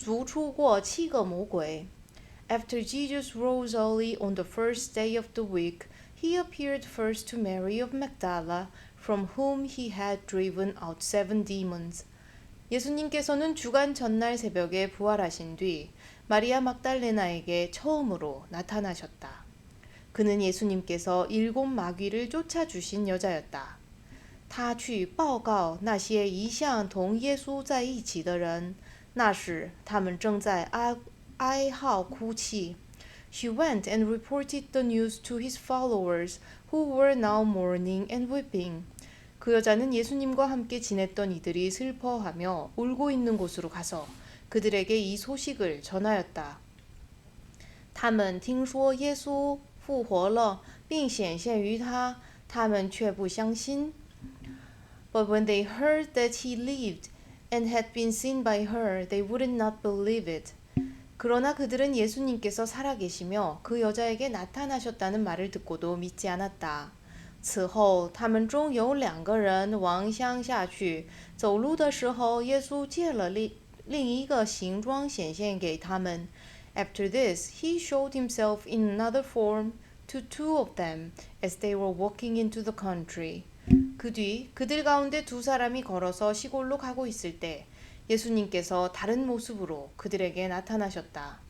逐出过七个魔鬼。After Jesus rose early on the first day of the week, he appeared first to Mary of Magdala, from whom he had driven out seven demons. 예수님께서는 주간 전날 새벽에 부활하신 뒤 마리아 막달레나에게 처음으로 나타나셨다. 그는 예수님께서 일곱 마귀를 쫓아주신 여자였다. 他去报告那些一向同耶稣在一起的人， 那时他们正在哀哀号哭泣。She went and reported the news to his followers, who were now mourning and weeping. 그 여자는 예수님과 함께 지냈던 이들이 슬퍼하며 울고 있는 곳으로 가서 그들에게 이 소식을 전하였다. 他们听说耶稣复活了，并显现于他，他们却不相信。But when they heard that he lived and had been seen by her, they would not believe it. 그러나 그들은 예수님께서 살아계시며 그 여자에게 나타나셨다는 말을 듣고도 믿지 않았다. 此后，他们中有两个人往乡下去，走路的时候，耶稣借了另另一个形状显现给他们。After this, he showed himself in another form to two of them as they were walking into the country. 그 뒤 그들 가운데 두 사람이 걸어서 시골로 가고 있을 때 예수님께서 다른 모습으로 그들에게 나타나셨다.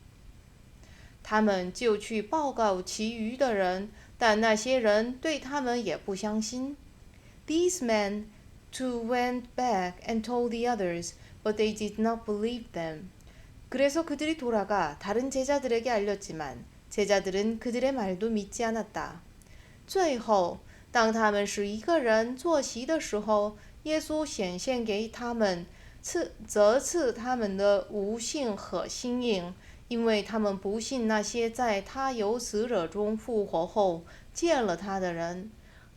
他们就去报告其余的人，但那些人对他们也不相信。These men too went back and told the others, but they did not believe them. 그래서 그들이 돌아가 다른 제자들에게 알렸지만 제자들은 그들의 말도 믿지 않았다. 最后， 当他们十一个人坐席的时候，耶稣显现给他们，赐则赐他们的无信和心硬，因为他们不信那些在他由死者中复活后见了他的人。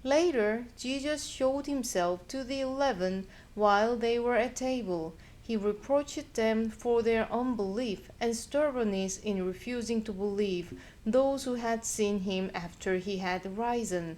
Later, Jesus showed himself to the eleven while they were at table. He reproached them for their unbelief and stubbornness in refusing to believe those who had seen him after he had risen.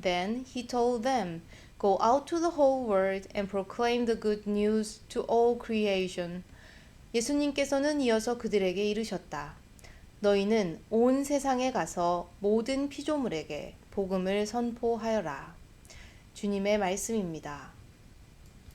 Then he told them, Go out to the whole world and proclaim the good news to all creation. 예수님께서는 이어서 그들에게 이르셨다. 너희는 온 세상에 가서 모든 피조물에게 복음을 선포하여라. 주님의 말씀입니다.